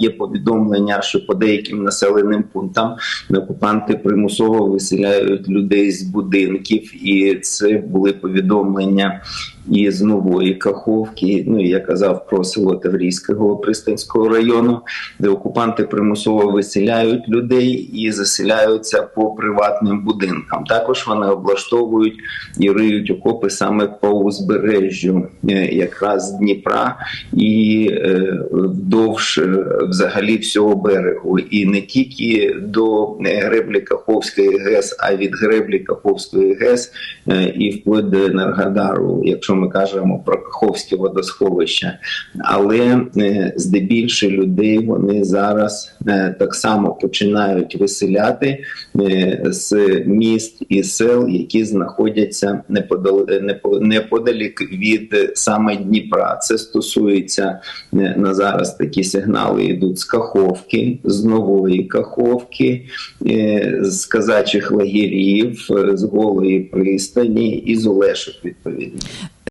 є повідомлення, що по деяким населеним пунктам окупанти примусово виселяють людей з будинків, і це були повідомлення і з нової Каховки. Ну і я казав про село Таврійського Пристанського району, де окупанти примусово виселяють людей і заселяються по приватним будинкам. Також вони облаштовують і риють окопи саме по узбережжю, е, якраз Дніпра і е, вдовж е, взагалі всього берегу, і не тільки до греблі Каховської ГЕС, а від греблі Каховської ГЕС і вплоть до Енергодару, якщо ми кажемо про Каховське водосховище. Але е, здебільше людей вони зараз е, так само починають виселяти е, з міст і сел, які знаходяться неподал... непо- неподалік від саме Дніпра. Це стосується на зараз такі сигнали йдуть з Каховки, з нової Каховки, з казачих лагерів, з голої пристані і з Олешок відповідно.